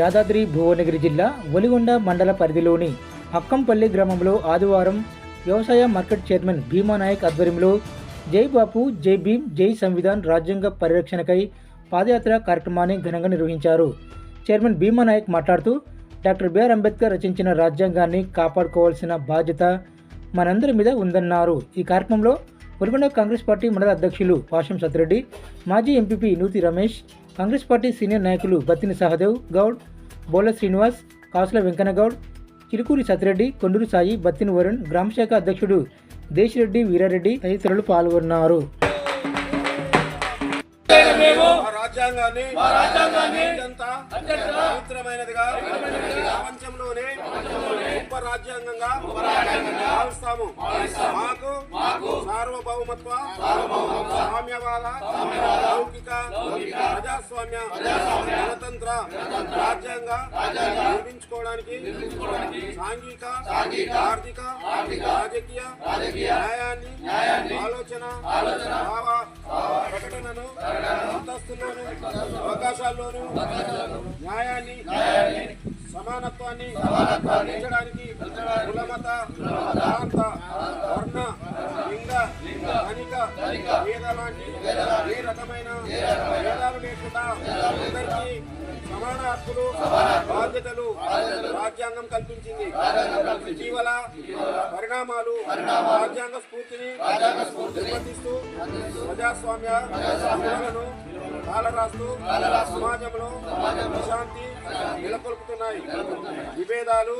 యాదాద్రి భువనగిరి జిల్లా ఒలిగొండ మండల పరిధిలోని అక్కంపల్లి గ్రామంలో ఆదివారం వ్యవసాయ మార్కెట్ చైర్మన్ భీమానాయక్ ఆధ్వర్యంలో జై బాపు జై భీమ్ జై సంవిధాన్ రాజ్యాంగ పరిరక్షణకై పాదయాత్ర కార్యక్రమాన్ని ఘనంగా నిర్వహించారు. చైర్మన్ భీమానాయక్ మాట్లాడుతూ డాక్టర్ బిఆర్ అంబేద్కర్ రచించిన రాజ్యాంగాన్ని కాపాడుకోవాల్సిన బాధ్యత మనందరి మీద ఉందన్నారు. ఈ కార్యక్రమంలో ఒలిగొండ కాంగ్రెస్ పార్టీ మండల అధ్యక్షులు పాషం సత్రెడ్డి మాజీ MPP Nuthi Ramesh Congress party senior నాయకులు బత్తిని సహదేవ్ గౌడ్ బోల శ్రీనివాస్ కాసుల వెంకన్నగౌడ్ చిలుకూరి సత్యరెడ్డి కొండూరు సాయి బత్తిని వరుణ్ గ్రామశాఖ అధ్యక్షుడు దేశిరెడ్డి వీరారెడ్డి తదితరులు పాల్గొన్నారు. రాజ్యాంగాన్ని అత్యంత పవిత్రమైనదిగా ప్రపంచంలోనే గొప్ప రాజ్యాంగంగా భావిస్తాము మాకు సార్వభౌమత్వ సామ్యవాద లౌకిక ప్రజాస్వామ్య గణతంత్ర రాజ్యాంగ నిర్మించుకోవడానికి సాంఘిక ఆర్థిక రాజకీయ న్యాయాన్ని ఆలోచన భావ ప్రకటనను అంతస్తుల్లోను అవకాశాల్లోనూ న్యాయాన్ని సమానత్వాన్ని పెంచడానికి కులమత ప్రాంత పేద ఏ రకమైన భేదాలు లేకుండా అందరికీ సమాన హక్కులు బాధ్యతలు రాజ్యాంగం కల్పించింది. ఇటీవల పరిణామాలు రాజ్యాంగ స్ఫూర్తిని నిర్వర్తిస్తూ ప్రజాస్వామ్య విలువలను కాలరాస్తూ సమాజంలో శాంతి నెలకొల్పుతున్నాయి. విభేదాలు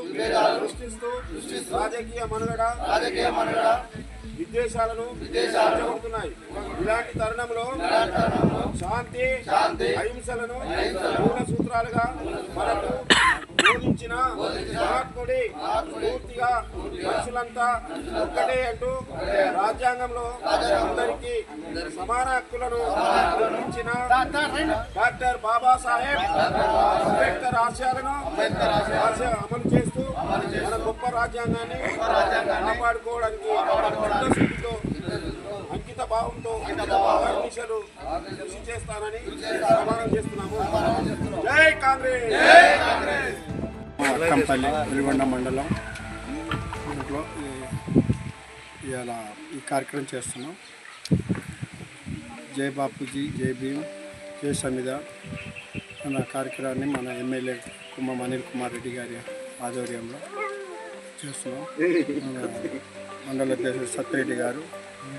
సృష్టిస్తూ రాజకీయ మనుగడ విద్వేషాలను రెచ్చగొడుతున్నాయి ఇలాంటి తరుణంలో శాంతి అహింసలను మూల సూత్రాలుగా మనకు బోధించిన మహాత్ముడి పూర్తిగా మనుషులంతా ఒక్కటే అంటూ రాజ్యాంగంలో అందరికీ సమాన హక్కులను కల్పించిన డాక్టర్ బాబాసాహెబ్ అంబేద్కర్ ఆశయాలను అమలు చేస్తూ మన గొప్ప రాజ్యాంగాన్ని కాపాడుకోవడానికి చిత్తశుద్ధితో అంకిత భావంతో అహర్నిశలు కృషి చేస్తానని ప్రమాణం చేస్తున్నాము. జై కాంగ్రెస్! కంపల్లి వెలుగొండ మండలం. ఇంట్లో ఇవాళ ఈ కార్యక్రమం చేస్తున్నాం. జై బాపూజీ జై భీమ్ జై సమిద అన్న కార్యక్రమాన్ని మన ఎమ్మెల్యే కుమ్మ అనిల్ కుమార్ రెడ్డి గారి ఆధ్వర్యంలో చేస్తున్నాం. మండల అధ్యక్షుడు సత్యరెడ్డి గారు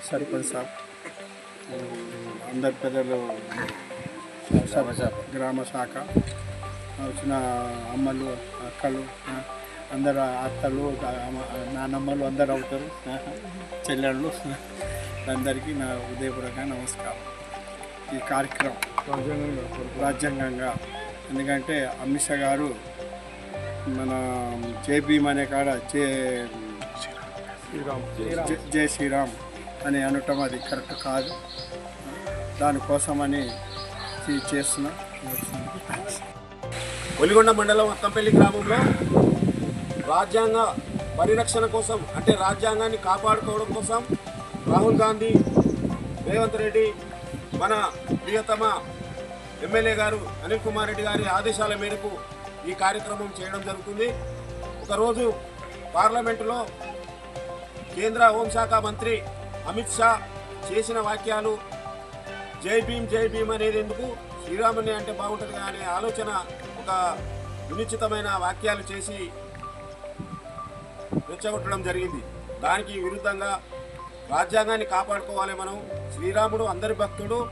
సర్పంచ్ సాబ్ అందరి పెద్దలు గ్రామ శాఖ వచ్చిన అమ్మలు అక్కలు అందరు అత్తలు అమ్మ- నానమ్మలు అందరు అవుతారు. చెల్లెళ్ళు. అందరికీ నా ఉదయపూర్వక నమస్కారం. ఈ కార్యక్రమం రాజ్యాంగంగా. ఎందుకంటే అమిత్ షా గారు మన జై భీమ్ అనే కాడ జై శ్రీరామ్. అని అనటం అది కరెక్ట్ కాదు. దానికోసమని చేస్తున్నా. ఒలిగొండ మండలం అక్కంపల్లి గ్రామంలో రాజ్యాంగ పరిరక్షణ కోసం అంటే రాజ్యాంగాన్ని కాపాడుకోవడం కోసం రాహుల్ గాంధీ రేవంత్ రెడ్డి మన ప్రియతమ ఎమ్మెల్యే గారు అనిల్ కుమార్ రెడ్డి గారి ఆదేశాల మేరకు ఈ కార్యక్రమం చేయడం జరుగుతుంది. ఒకరోజు పార్లమెంటులో కేంద్ర హోంశాఖ మంత్రి అమిత్ షా చేసిన వాక్యాలు జై భీమ్ జై భీమ్ అనేది ఎందుకు శ్రీరాముని అంటే బాగుంటుంది అనే ఆలోచన ఒక వినిశ్చితమైన వాక్యాలు చేసి రెచ్చగొట్టడం జరిగింది. దానికి విరుద్ధంగా రాజ్యాంగాన్ని కాపాడుకోవాలి మనం. శ్రీరాముడు అందరి భక్తుడు.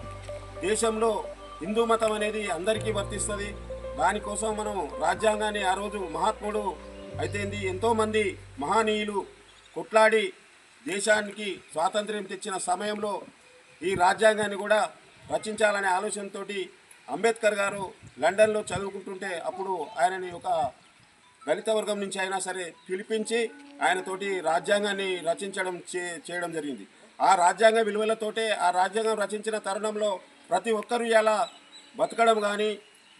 దేశంలో హిందూ మతం అనేది అందరికీ వర్తిస్తుంది. దానికోసం మనం రాజ్యాంగాన్ని ఆ రోజు మహాత్ముడు అయితేంది ఎంతోమంది మహనీయులు కొట్లాడి దేశానికి స్వాతంత్ర్యం తెచ్చిన సమయంలో ఈ రాజ్యాంగాన్ని కూడా రచించాలనే ఆలోచనతోటి అంబేద్కర్ గారు లండన్లో చదువుకుంటుంటే అప్పుడు ఆయనని ఒక దళిత వర్గం నుంచి అయినా సరే పిలిపించి ఆయనతోటి రాజ్యాంగాన్ని రచించడం చే చేయడం జరిగింది. ఆ రాజ్యాంగ విలువలతోటే ఆ రాజ్యాంగం రచించిన తరుణంలో ప్రతి ఒక్కరూ ఇలా బతకడం కానీ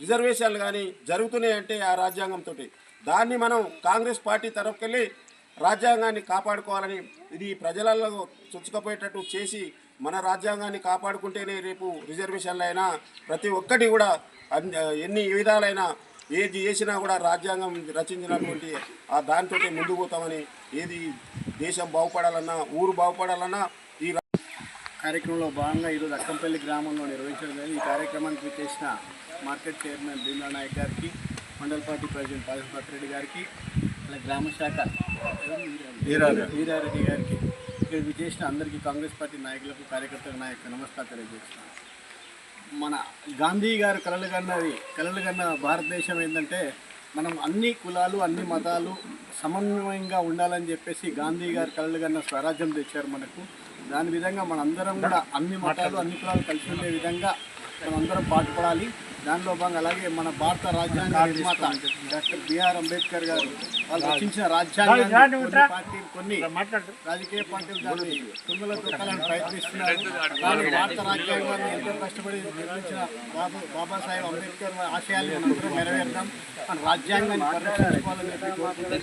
రిజర్వేషన్లు కానీ జరుగుతున్నాయి అంటే ఆ రాజ్యాంగంతో దాన్ని మనం కాంగ్రెస్ పార్టీ తరఫుకెళ్ళి రాజ్యాంగాన్ని కాపాడుకోవాలని ఇది ప్రజలలో చొచ్చుకపోయేటట్టు చేసి మన రాజ్యాంగాన్ని కాపాడుకుంటేనే రేపు రిజర్వేషన్లు అయినా ప్రతి ఒక్కటి కూడా ఎన్ని విధాలైన ఏది చేసినా కూడా రాజ్యాంగం రచించినటువంటి ఆ దానితో ముందుకు పోతామని ఏది దేశం బాగుపడాలన్నా ఊరు బాగుపడాలన్నా ఈ కార్యక్రమంలో భాగంగా ఈరోజు అక్కంపల్లి గ్రామంలో నిర్వహించడం జరిగింది. ఈ కార్యక్రమానికి చేసిన మార్కెట్ చైర్మన్ భీమా నాయక్ గారికి మండల పార్టీ ప్రెసిడెంట్ పాదపతి రెడ్డి గారికి అలాగే గ్రామ శాఖ వీరారెడ్డి. గారికి ఇక్కడ విచేసిన అందరికీ కాంగ్రెస్ పార్టీ నాయకులకు కార్యకర్తల నాయకు నమస్కారం తెలియజేస్తున్నాను. మన గాంధీ గారు కలలు కన్నది కలలు కన్న భారతదేశం ఏంటంటే మనం అన్ని కులాలు అన్ని మతాలు సమన్వయంగా ఉండాలని చెప్పేసి గాంధీ గారు కలలు కన్న స్వరాజ్యం తెచ్చారు మనకు. దాని విధంగా మనందరం కూడా అన్ని మతాలు అన్ని కులాలు కలిసి ఉండే విధంగా మనందరం పాటుపడాలి. దానిలో భాగంగా అలాగే మన భారత రాజ్యాంగ నిర్మాత డాక్టర్ బిఆర్ అంబేద్కర్ గారు వాళ్ళు రచించిన రాజ్యాంగాన్ని కొన్ని పార్టీలు కొన్ని రాజకీయ పార్టీలు దాన్ని తుంగలో తొక్కాలని ప్రయత్నిస్తున్నారు. కానీ భారత రాజ్యాంగాన్ని ఎంతో కష్టపడి నిర్మించిన బాబు బాబాసాహెబ్ అంబేద్కర్ ఆశయాలు మనందరం నెరవేర్దాం మన రాజ్యాంగాన్ని పరిరక్షించుకోవాలని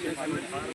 చెప్పి.